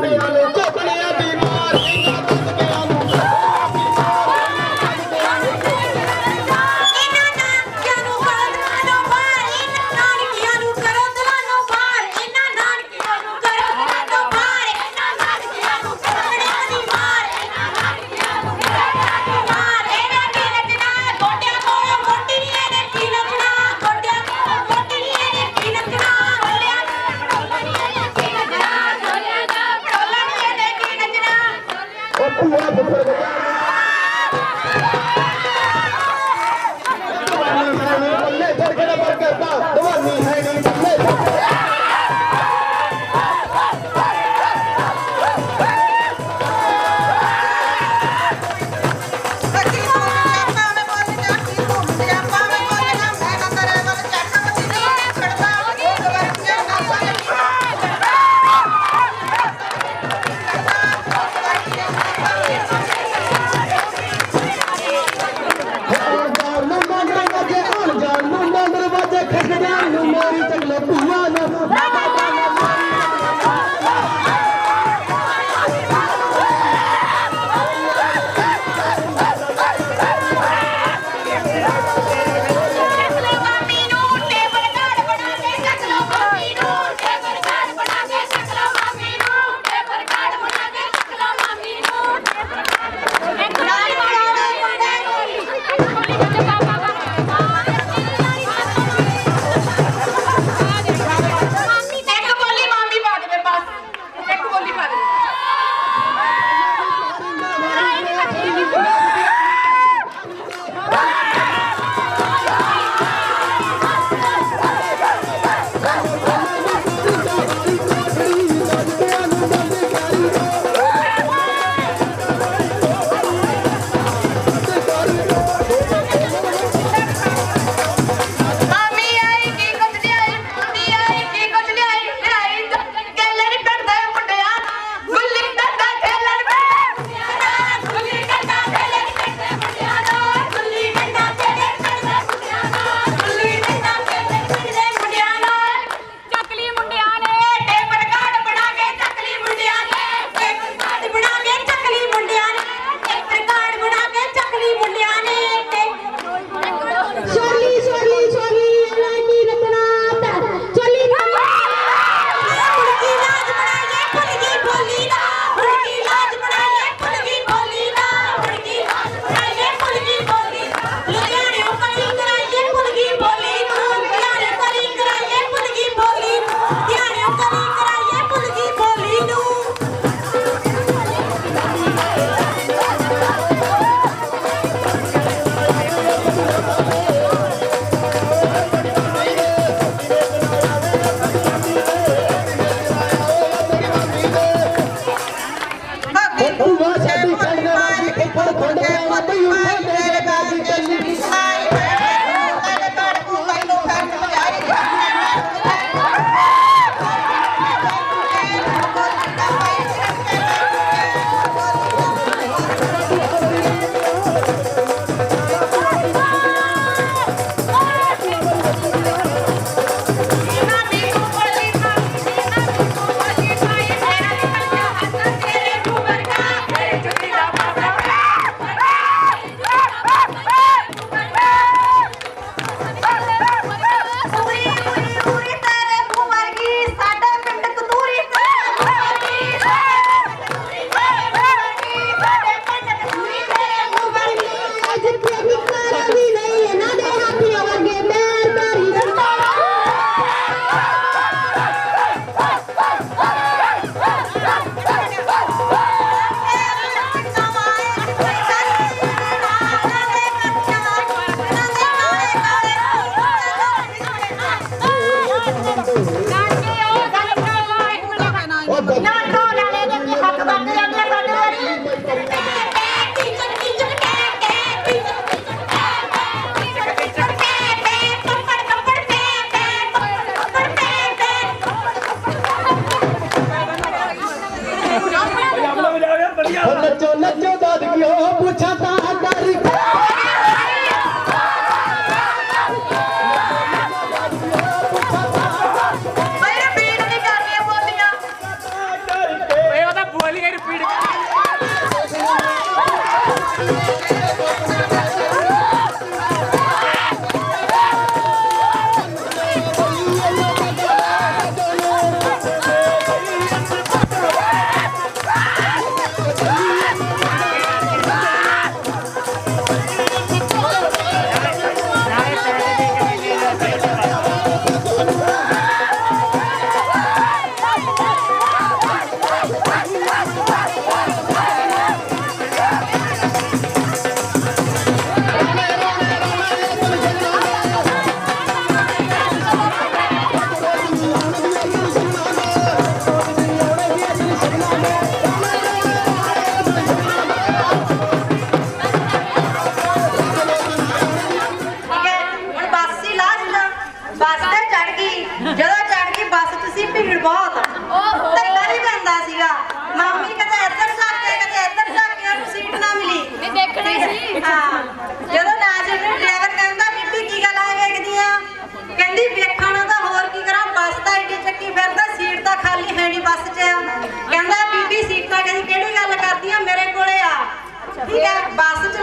ਮੁੰਡਿਆਂ ਨੂੰ ਕੋਕਣਿਆਂ ਦੀ ਮਾਰ। ਇਹਨਾਂ ਬਹੁਤ। ਧੱਕਾ ਵੀ ਪੈਂਦਾ ਸੀਗਾ। ਮਾਮੀ ਕਦੇ ਇੱਧਰ ਝਾਕੇ ਕਦੇ ਇੱਧਰ ਝਾਕੇ ਉਹਨੂੰ ਸੀਟ ਨਾ ਮਿਲੀ। ਇਹ ਦੇਖਣਾ ਸੀ। ਹਾਂ। ਜਦੋਂ ਨਾਜ਼ਰ ਨੂੰ ਡਰਾਈਵਰ ਕਹਿੰਦਾ ਬੀਬੀ ਕੀ ਗੱਲ ਆ ਵੇਖਦੀਆਂ? ਕਹਿੰਦੀ ਵੇਖਣਾ ਤਾਂ ਹੋਰ ਕੀ ਕਰਾਂ ਬੱਸ ਤਾਂ ਏਡੀ ਚੱਕੀ ਫਿਰਦਾ ਸੀਟ ਤਾਂ ਖਾਲੀ ਹੈ ਨਹੀਂ ਬੱਸ 'ਚ। ਕਹਿੰਦਾ ਬੀਬੀ ਸੀਟ ਤਾਂ ਕਹਿੰਦੀ ਕਿਹੜੀ ਗੱਲ ਕਰਦੀ ਆ? ਮੇਰੇ ਕੋਲੇ ਆ। ਠੀਕ ਹੈ ਬੱਸ ਚਲਾਉਂਦਾ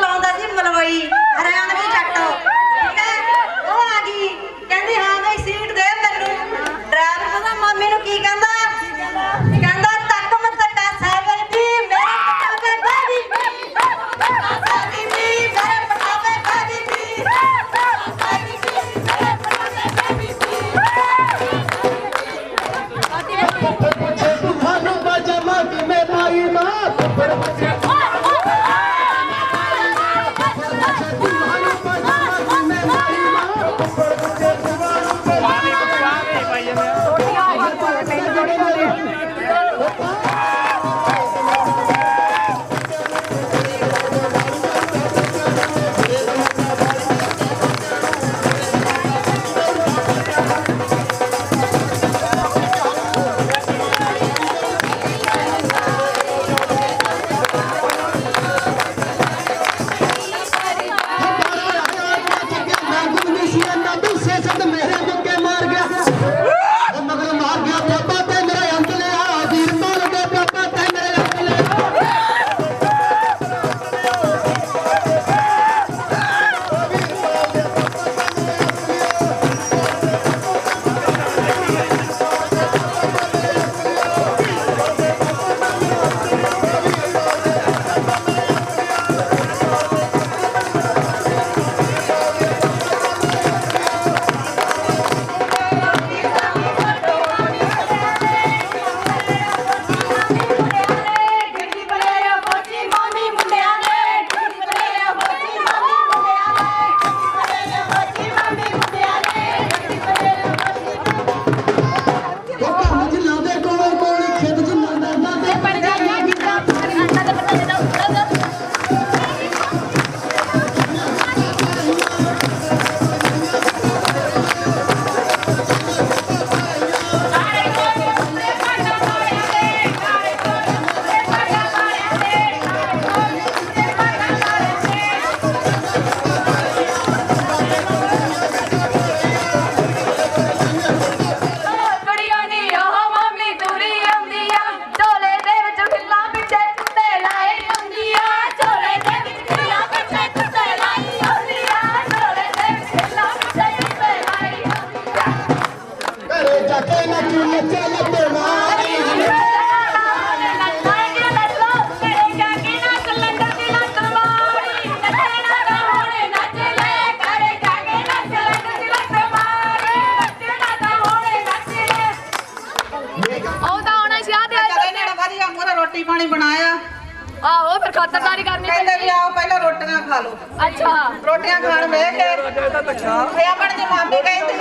ਕਹਿੰਦੇ ਵੀ ਆਓ ਪਹਿਲਾਂ ਰੋਟੀਆਂ ਖਾ ਲਓ। ਅੱਛਾ। ਰੋਟੀਆਂ ਖਾਣ ਬਹਿ ਕੇ ਇਹ ਆਪਣੀ ਦੀ ਮਾਮੀ ਕਹਿੰਦੀ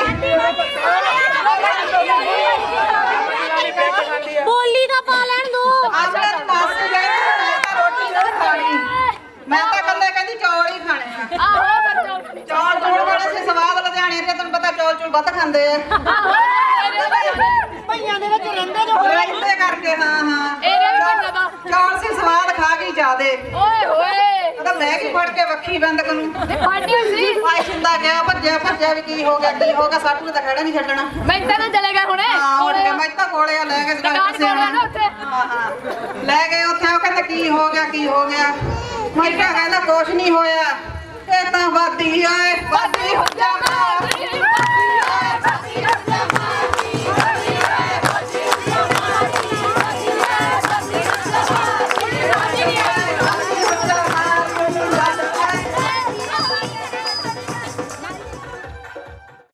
ਬੋਲੀ ਦਾ ਪਾ ਲੈਣ ਦੋ। ਆਪਣੇ ਮਾਸੀ ਕਹਿੰਦੀ ਮੈਂ ਤਾਂ ਰੋਟੀ ਨਹੀਂ ਖਾਣੀ। ਮੈਂ ਤਾਂ ਕੱਲੇ ਕਹਿੰਦੀ ਚੌਲ ਹੀ ਖਾਣੇ ਆ। ਆਹੋ ਫਿਰ ਚੌਲ ਚੌਲ ਬੜੇ ਸੀ ਸਵਾਦ ਲੁਧਿਆਣੇ ਦੇ ਤੈਨੂੰ ਪਤਾ ਚੌਲ ਚੌਲ ਵੱਧ ਖਾਂਦੇ ਆ। ਭਈਆਂ ਦੇ ਵਿੱਚ ਰਹਿੰਦੇ ਜੋ ਰਹਿੰਦੇ ਕਰਕੇ ਹਾਂ ਹਾਂ ਇਹਦੇ ਵੀ ਬੰਦਾ ਦਾ ਚੌਲ ਸੀ ਸਵਾਦ ਖਾ ਗਈ ਜਾਦੇ ਓਏ ਹੋਏ। ਉਹਦਾ ਲੈ ਕੇ ਫੜ ਕੇ ਵੱਖੀ ਬੰਦ ਕਰੂ ਤੇ ਫਾੜਿਆ ਸੀ। ਆਈ ਸਿੰਦਾ ਗਿਆ ਭੱਜਿਆ ਭੱਜਿਆ ਵੀ ਕੀ ਹੋ ਗਿਆ ਕੀ ਹੋ ਗਿਆ ਸਾਟੂ ਨੇ ਤਾਂ ਖੜਾ ਨਹੀਂ ਛੱਡਣਾ। ਮੈਂ ਤਾਂ ਨਾ ਚਲੇ ਗਿਆ ਹੁਣੇ। ਹਾਂ ਹੁਣ ਮੈਂ ਤਾਂ ਕੋਲੇ ਆ ਲੈ ਕੇ ਕੋਲ ਆ ਨਾ ਉੱਥੇ। ਹਾਂ ਹਾਂ। ਲੈ ਗਏ ਉਹ ਕੀ ਹੋ ਗਿਆ ਕੀ ਹੋ ਗਿਆ। ਮੈਂ ਕਿਹਾ ਕਹਿੰਦਾ ਕੁਛ ਨਹੀਂ ਹੋਇਆ। ਇਹ ਤਾਂ ਵਾਦੀ ਓਏ ਵਾਦੀ ਹੋ ਜਾਗਾ